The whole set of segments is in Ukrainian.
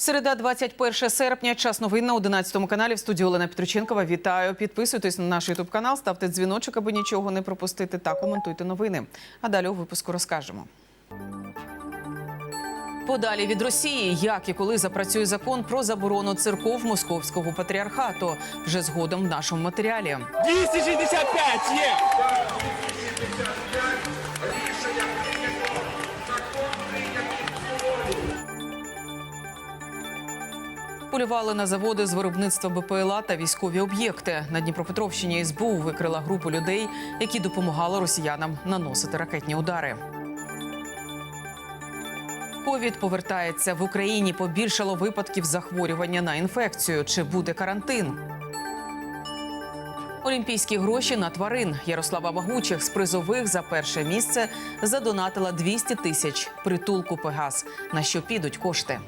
Середа, 21 серпня, час новин на 11 каналі в студії Олена Петрученкова. Вітаю. Підписуйтесь на наш ютуб канал, ставте дзвіночок, аби нічого не пропустити, та коментуйте новини. А далі у випуску розкажемо. Подалі від Росії, як і коли запрацює закон про заборону церков московського патріархату, вже згодом в нашому матеріалі. 265 є! Полювали на заводи з виробництва БПЛА та військові об'єкти. На Дніпропетровщині СБУ викрила групу людей, які допомагали росіянам наносити ракетні удари. Ковід повертається в Україні. Побільшало випадків захворювання на інфекцію. Чи буде карантин? Олімпійські гроші на тварин. Ярослава Магучих з призових за перше місце задонатила 200 тисяч притулку Пегас. На що підуть кошти?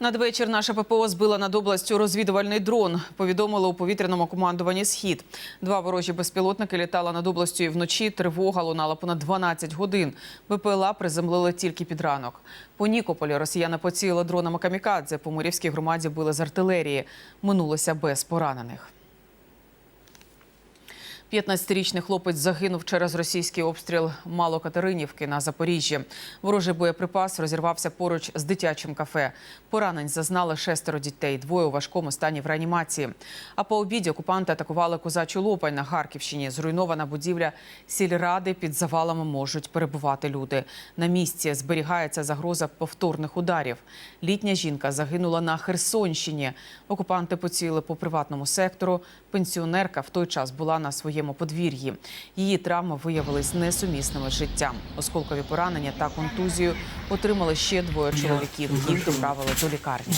Надвечір наша ППО збила над областю розвідувальний дрон. Повідомили у повітряному командуванні Схід. Два ворожі безпілотники літали над областю і вночі. Тривога лунала понад 12 годин. БПЛА приземлили тільки під ранок. По Нікополі росіяни поцілили дронами камікадзе. По Мурівській громаді били з артилерії. Минулося без поранених. 15-річний хлопець загинув через російський обстріл Малокатеринівки на Запоріжжі. Ворожий боєприпас розірвався поруч з дитячим кафе. Поранень зазнали шестеро дітей, двоє у важкому стані в реанімації. А по обіді окупанти атакували козачу Лопань на Харківщині. Зруйнована будівля сільради під завалами можуть перебувати люди. На місці зберігається загроза повторних ударів. Літня жінка загинула на Херсонщині. Окупанти поцілили по приватному сектору. Пенсіонерка в той час була на своєму подвір'ї. Її травми виявились несумісними з життям. Осколкові поранення та контузію отримали ще двоє чоловіків. Їх доправили до лікарні.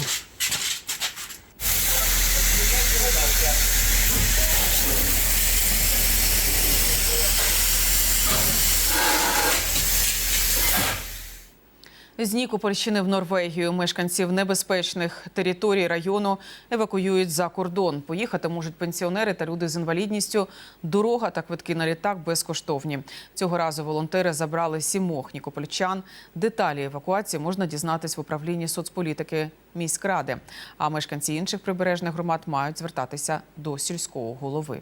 З Нікопольщини в Норвегію мешканців небезпечних територій району евакуюють за кордон. Поїхати можуть пенсіонери та люди з інвалідністю. Дорога та квитки на літак безкоштовні. Цього разу волонтери забрали сімох нікопольчан. Деталі евакуації можна дізнатись в управлінні соцполітики міськради. А мешканці інших прибережних громад мають звертатися до сільського голови.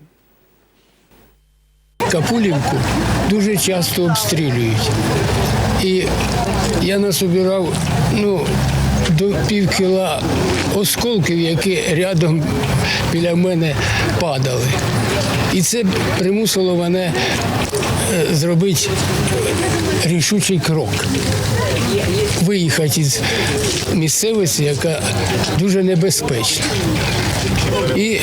Капулівку дуже часто обстрілюють. І я насобирав ну, до пів кіла осколків, які рядом біля мене падали. І це примусило мене е, зробити рішучий крок. Виїхати із місцевості, яка дуже небезпечна. І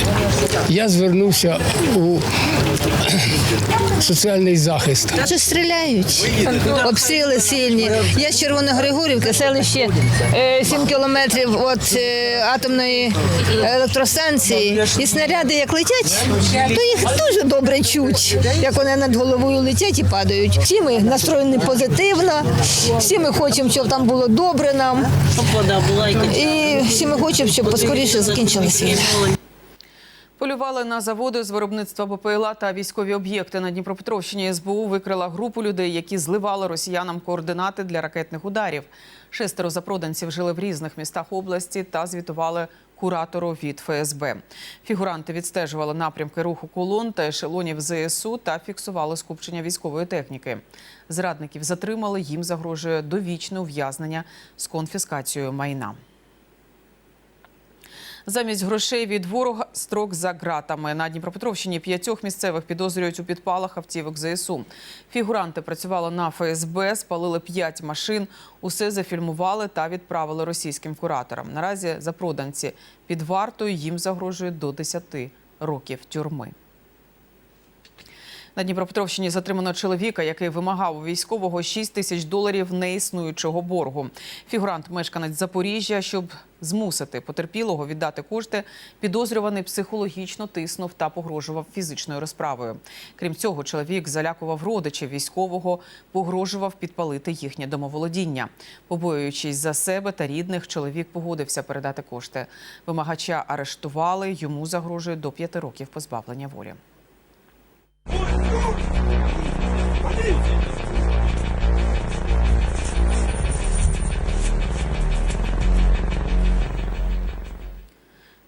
я звернувся у соціальний захист. Що стріляють? Обстріли сильні. Я з Червоногригорівки, селище е, 7 кілометрів від е, атомної електростанції. І снаряди як летять, то їх дуже добре чуть, як вони над головою летять і падають. Всі ми настроєні позитивно, всі ми хочемо, щоб там було добре нам. І всі ми хочемо, щоб поскоріше закінчилася. Полювали на заводи з виробництва БПЛА та військові об'єкти на Дніпропетровщині. СБУ викрила групу людей, які зливали росіянам координати для ракетних ударів. Шестеро запроданців жили в різних містах області та звітували куратору від ФСБ. Фігуранти відстежували напрямки руху колон та ешелонів ЗСУ та фіксували скупчення військової техніки. Зрадників затримали. Їм загрожує довічне ув'язнення з конфіскацією майна. Замість грошей від ворога строк за ґратами. На Дніпропетровщині п'ятьох місцевих підозрюють у підпалах автівок ЗСУ. Фігуранти працювали на ФСБ, спалили п'ять машин. Усе зафільмували та відправили російським кураторам. Наразі запроданці під вартою їм загрожує до 10 років тюрми. На Дніпропетровщині затримано чоловіка, який вимагав у військового 6 тисяч доларів неіснуючого боргу. Фігурант, мешканець Запоріжжя, щоб змусити потерпілого віддати кошти, підозрюваний психологічно тиснув та погрожував фізичною розправою. Крім цього, чоловік залякував родичів військового, погрожував підпалити їхнє домоволодіння. Побоюючись за себе та рідних, чоловік погодився передати кошти. Вимагача арештували. Йому загрожує до п'яти років позбавлення волі.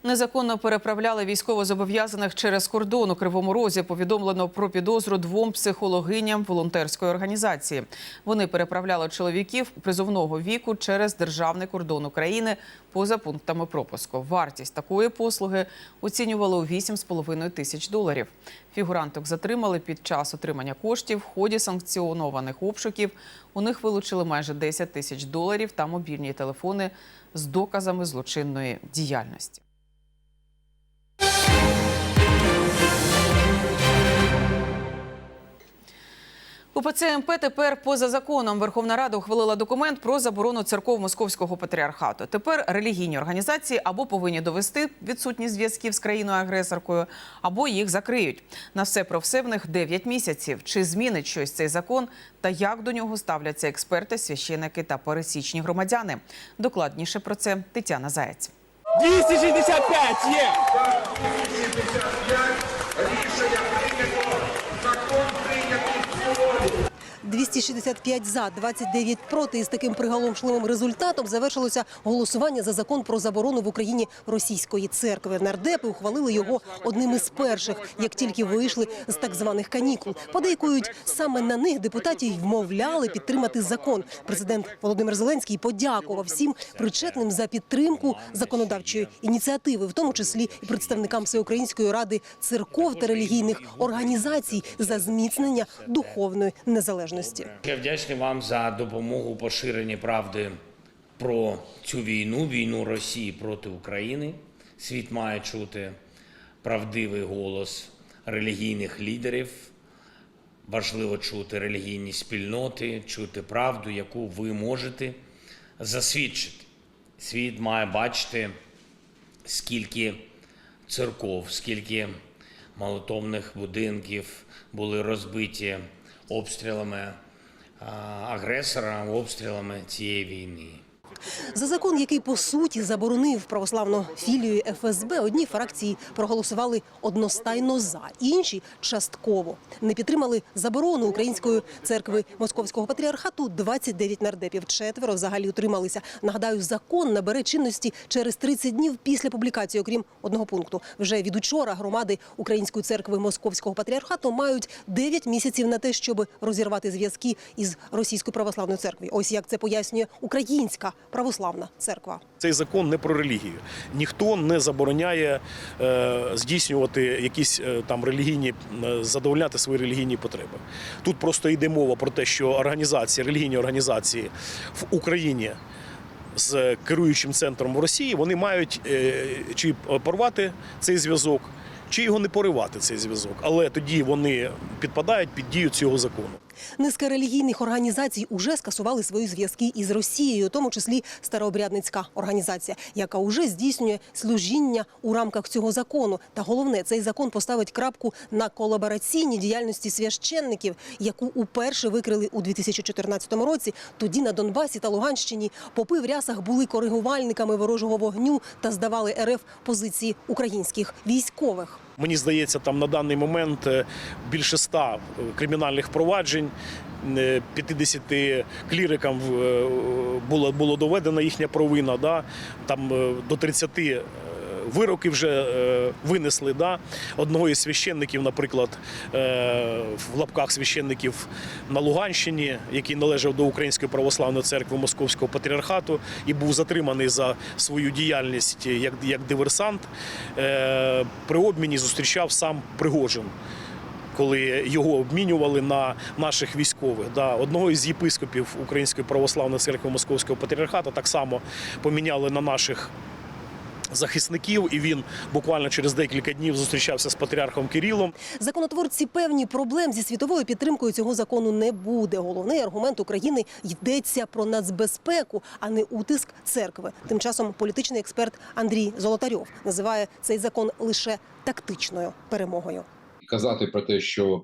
Незаконно переправляли військовозобов'язаних через кордон у Кривому Розі. Повідомлено про підозру двом психологиням волонтерської організації. Вони переправляли чоловіків призовного віку через державний кордон України поза пунктами пропуску. Вартість такої послуги оцінювали у 8,5 тисяч доларів. Фігуранток затримали під час отримання коштів. В ході санкціонованих обшуків у них вилучили майже 10 тисяч доларів та мобільні телефони з доказами злочинної діяльності. УПЦ МП тепер поза законом. Верховна Рада ухвалила документ про заборону церков Московського патріархату. Тепер релігійні організації або повинні довести відсутність зв'язків з країною-агресоркою, або їх закриють. На все про все в них 9 місяців. Чи змінить щось цей закон та як до нього ставляться експерти, священики та пересічні громадяни? Докладніше про це Тетяна Заєць. 265 є! – 265 за, 29 проти. І з таким приголомшливим результатом завершилося голосування за закон про заборону в Україні російської церкви. Нардепи ухвалили його одним із перших, як тільки вийшли з так званих канікул. Подейкують, саме на них депутатів вмовляли підтримати закон. Президент Володимир Зеленський подякував всім причетним за підтримку законодавчої ініціативи, в тому числі і представникам Всеукраїнської ради церков та релігійних організацій за зміцнення духовної незалежності. Я вдячний вам за допомогу у правди про цю війну, війну Росії проти України. Світ має чути правдивий голос релігійних лідерів. Важливо чути релігійні спільноти, чути правду, яку ви можете засвідчити. Світ має бачити, скільки церков, скільки молитовних будинків були розбиті обстрілами агресора, обстрілами цієї війни. За закон, який по суті заборонив православну філію ФСБ, одні фракції проголосували одностайно за, інші частково не підтримали заборону української церкви Московського патріархату. 29 нардепів, четверо взагалі утрималися. Нагадаю, закон набере чинності через 30 днів після публікації, окрім одного пункту. Вже від учора громади Української церкви Московського патріархату мають 9 місяців на те, щоб розірвати зв'язки із російською православною церквою. Ось як це пояснює українська православна церква. Цей закон не про релігію. Ніхто не забороняє е, здійснювати якісь е, там релігійні е, задовольняти свої релігійні потреби. Тут просто йде мова про те, що організації, релігійні організації в Україні. З керуючим центром в Росії вони мають чи порвати цей зв'язок, чи його не поривати цей зв'язок. Але тоді вони підпадають під дію цього закону. Низка релігійних організацій уже скасували свої зв'язки із Росією, у тому числі старообрядницька організація, яка уже здійснює служіння у рамках цього закону. Та головне, цей закон поставить крапку на колабораційній діяльності священників, яку уперше викрили у 2014 році. Тоді на Донбасі та Луганщині попи в рясах були коригувальниками ворожого вогню та здавали РФ позиції українських військових. Мені здається, там на даний момент е, більше ста кримінальних проваджень. е, 50 клірикам е, було, було доведена їхня провина. Да? Там е, до 30 е, вироків вже е, винесли. Да? Одного із священників, наприклад, е, в лапках священників на Луганщині, який належав до Української православної церкви Московського патріархату і був затриманий за свою діяльність як, як диверсант, е, при обміні зустрічав сам Пригожин. Коли його обмінювали на наших військових, да одного із єпископів Української православної церкви Московського патріархату так само поміняли на наших захисників, і він буквально через декілька днів зустрічався з патріархом Кирилом. Законотворці певні проблем зі світовою підтримкою цього закону не буде. Головний аргумент України йдеться про нацбезпеку, а не утиск церкви. Тим часом політичний експерт Андрій Золотарьов називає цей закон лише тактичною перемогою. казати про те, що е,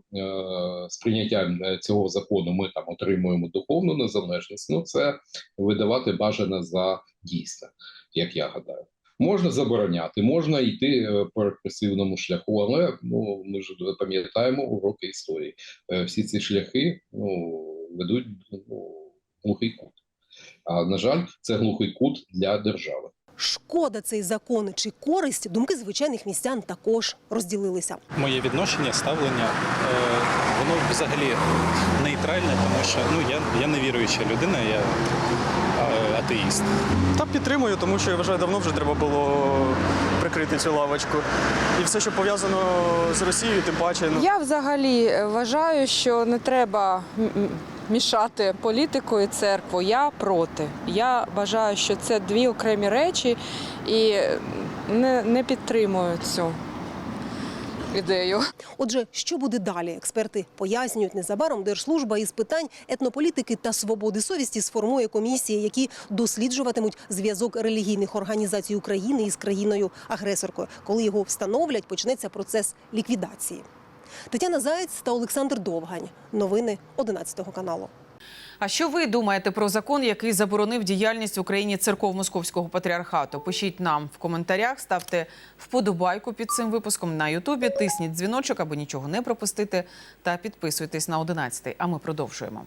з прийняттям е, цього закону ми там отримуємо духовну незалежність, ну це видавати бажане за дійсне, як я гадаю. Можна забороняти, можна йти е, по репресивному шляху, але ну ми ж пам'ятаємо уроки історії. Е, всі ці шляхи ну ведуть ну, глухий кут. А на жаль, це глухий кут для держави. Шкода цей закон чи користь думки звичайних містян також розділилися. моє відношення, ставлення, е, воно взагалі нейтральне, тому що ну я, я не віруюча людина, я е, атеїст. Та підтримую, тому що я вважаю, давно вже треба було прикрити цю лавочку. І все, що пов'язано з Росією, тим паче. Ну, Я взагалі е, вважаю, що не треба мішати політику і церкву. Я проти. Я вважаю, що це дві окремі речі і не, не підтримую цю ідею. Отже, що буде далі? Експерти пояснюють незабаром Держслужба із питань етнополітики та свободи совісті сформує комісії, які досліджуватимуть зв'язок релігійних організацій України із країною агресоркою. Коли його встановлять, почнеться процес ліквідації. Тетяна Заєць та Олександр Довгань. Новини 11 каналу. А що ви думаєте про закон, який заборонив діяльність в Україні церков Московського патріархату? Пишіть нам в коментарях, ставте вподобайку під цим випуском на Ютубі, тисніть дзвіночок, аби нічого не пропустити, та підписуйтесь на 11. А ми продовжуємо.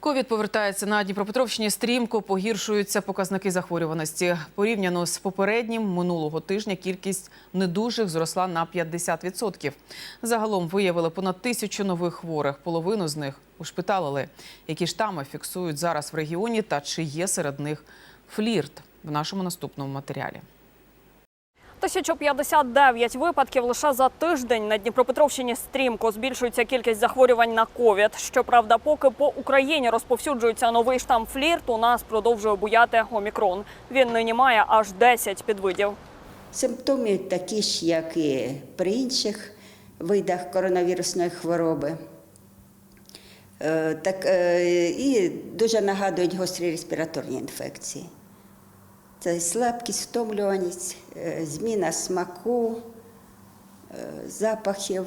Ковід повертається на Дніпропетровщині стрімко, погіршуються показники захворюваності. Порівняно з попереднім минулого тижня кількість недужих зросла на 50%. Загалом виявили понад тисячу нових хворих. Половину з них ушпиталили. Які штами фіксують зараз в регіоні та чи є серед них флірт в нашому наступному матеріалі. 1059 випадків лише за тиждень на Дніпропетровщині стрімко збільшується кількість захворювань на ковід. Щоправда, поки по Україні розповсюджується новий штам флірт, у нас продовжує буяти омікрон. Він нині має аж 10 підвидів. Симптоми такі ж, як і при інших видах коронавірусної хвороби. Е, Так, е, і дуже нагадують гострі респіраторні інфекції. Це слабкість, втомлюваність, е, зміна смаку, е, запахів.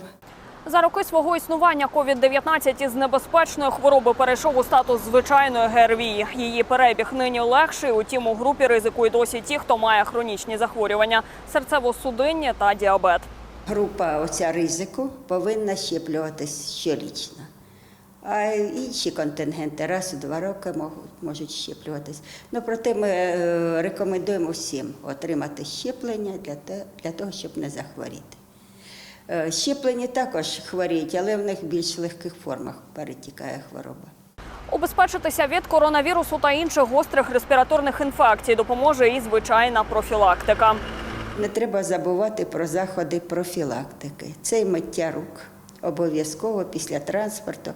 За роки свого існування COVID-19 із небезпечної хвороби перейшов у статус звичайної ГРВІ. Її перебіг нині легший. Утім, у групі ризику й досі ті, хто має хронічні захворювання, серцево-судинні та діабет. Група оця ризику повинна щеплюватись щорічно. А інші контингенти раз у два роки можуть, можуть щеплюватись. Ну, проте ми е, рекомендуємо всім отримати щеплення для, того, щоб не захворіти. Е, Щеплені також хворіють, але в них більш легких формах перетікає хвороба. Убезпечитися від коронавірусу та інших гострих респіраторних інфекцій допоможе і звичайна профілактика. Не треба забувати про заходи профілактики. Це й миття рук обов'язково після транспорту,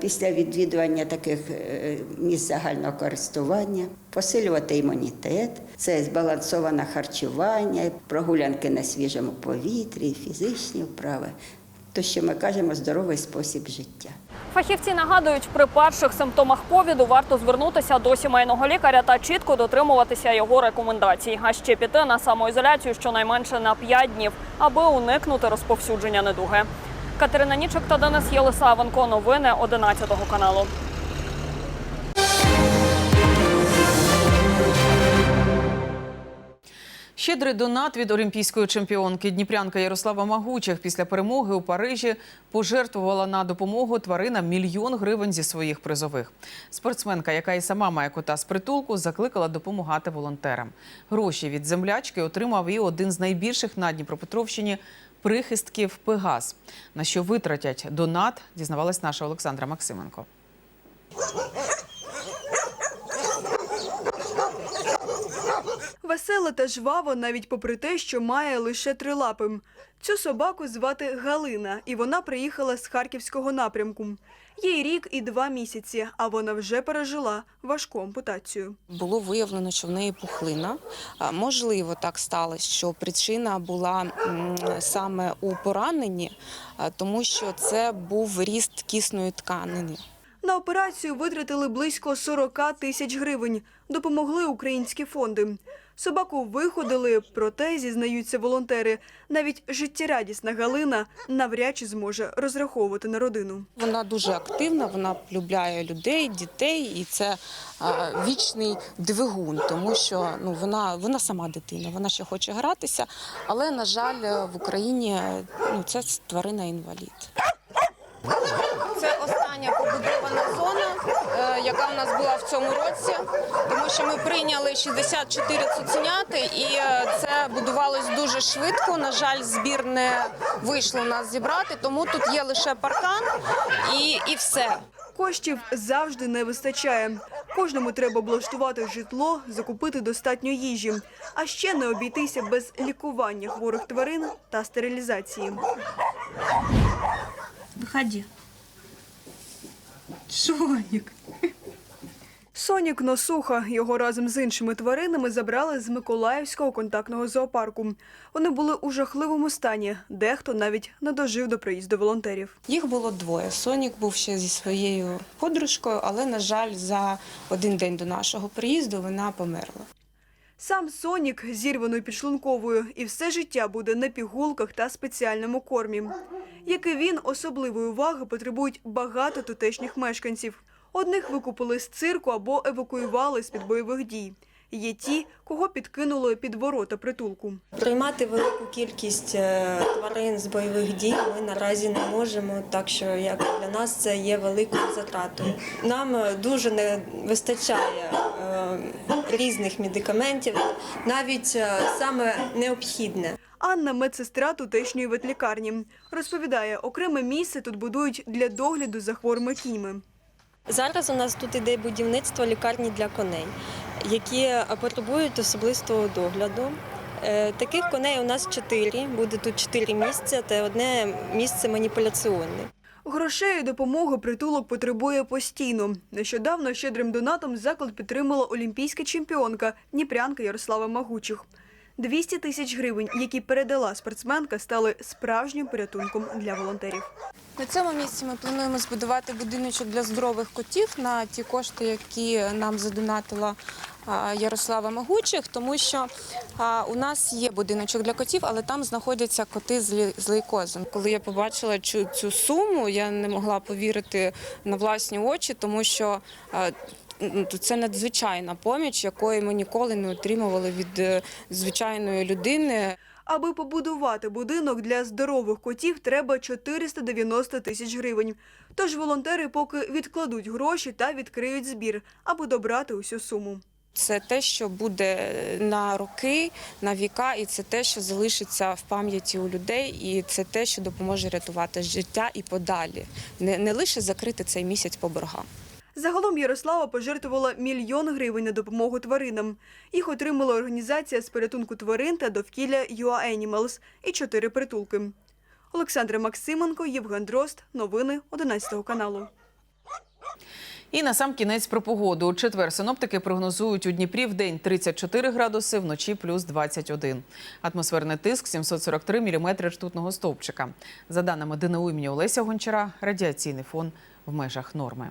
після відвідування таких е, місць загального користування, посилювати імунітет, це збалансоване харчування, прогулянки на свіжому повітрі, фізичні вправи. То, що ми кажемо, здоровий спосіб життя. Фахівці нагадують, при перших симптомах ковіду варто звернутися до сімейного лікаря та чітко дотримуватися його рекомендацій, а ще піти на самоізоляцію щонайменше на 5 днів, аби уникнути розповсюдження недуги. Катерина Нічок та Денис Єлисавенко. Новини 11 каналу. Щедрий донат від олімпійської чемпіонки Дніпрянка Ярослава Магучих після перемоги у Парижі пожертвувала на допомогу тваринам мільйон гривень зі своїх призових. Спортсменка, яка і сама має кота з притулку, закликала допомагати волонтерам. Гроші від землячки отримав і один з найбільших на Дніпропетровщині прихистків Пегас. На що витратять донат, дізнавалась наша Олександра Максименко. Весела та жваво навіть попри те, що має лише три лапи. Цю собаку звати Галина, і вона приїхала з харківського напрямку. Їй рік і два місяці, а вона вже пережила важку ампутацію. Було виявлено, що в неї пухлина. Можливо, так сталося, що причина була саме у пораненні, тому що це був ріст кисної тканини. На операцію витратили близько 40 тисяч гривень. Допомогли українські фонди. Собаку виходили, проте, зізнаються волонтери, навіть життєрадісна Галина навряд чи зможе розраховувати на родину. Вона дуже активна, вона полюбляє людей, дітей, і це а, вічний двигун, тому що ну вона, вона сама дитина, вона ще хоче гратися, але на жаль, в Україні ну це тварина інвалід. Це остання побудована зона, яка у нас була в цьому році, тому що ми прийняли 64 цуценяти, і е, це будувалось дуже швидко. На жаль, збір не вийшло нас зібрати, тому тут є лише паркан і, і все. Коштів завжди не вистачає. Кожному треба облаштувати житло, закупити достатньо їжі, а ще не обійтися без лікування хворих тварин та стерилізації. Выходи. Шоник. Сонік Носуха його разом з іншими тваринами забрали з Миколаївського контактного зоопарку. Вони були у жахливому стані. Дехто навіть не дожив до приїзду волонтерів. Їх було двоє. Сонік був ще зі своєю подружкою, але на жаль, за один день до нашого приїзду вона померла. Сам Сонік з зірваною підшлунковою і все життя буде на пігулках та спеціальному кормі. Як і він, особливої уваги потребують багато тутешніх мешканців. Одних викупили з цирку або евакуювали з-під бойових дій. Є ті, кого підкинули під ворота притулку. Приймати велику кількість е, тварин з бойових дій ми наразі не можемо, так що як для нас це є великою затратою. Нам е, дуже не вистачає е, різних медикаментів, навіть саме необхідне. Анна, медсестра тутешньої ветлікарні, розповідає, окреме місце тут будують для догляду за хворими кіньми. Зараз у нас тут іде будівництво лікарні для коней, які потребують особистого догляду. Е, Таких коней у нас чотири, буде тут чотири місця та одне місце маніпуляціонне. Грошей і допомоги притулок потребує постійно. Нещодавно щедрим донатом заклад підтримала олімпійська чемпіонка Дніпрянка Ярослава Магучих. 200 тисяч гривень, які передала спортсменка, стали справжнім порятунком для волонтерів. На цьому місці ми плануємо збудувати будиночок для здорових котів на ті кошти, які нам задонатила Ярослава Могучих, тому що у нас є будиночок для котів, але там знаходяться коти з лейкозом. Коли я побачила цю, цю суму, я не могла повірити на власні очі, тому що це надзвичайна поміч, якої ми ніколи не отримували від е, звичайної людини. Аби побудувати будинок для здорових котів, треба 490 тисяч гривень. Тож волонтери поки відкладуть гроші та відкриють збір, аби добрати усю суму. Це те, що буде на роки, на віка, і це те, що залишиться в пам'яті у людей, і це те, що допоможе рятувати життя і подалі, не, не лише закрити цей місяць по боргам. Загалом Ярослава пожертвувала мільйон гривень на допомогу тваринам. Їх отримала організація з порятунку тварин та довкілля UA Animals і чотири притулки. Олександра Максименко, Євген Дрозд. Новини 11 каналу. І на сам кінець про погоду. У четвер синоптики прогнозують у Дніпрі в день 34 градуси, вночі плюс 21. Атмосферний тиск 743 міліметри ртутного стовпчика. За даними ДНУ імені Олеся Гончара, радіаційний фон в межах норми.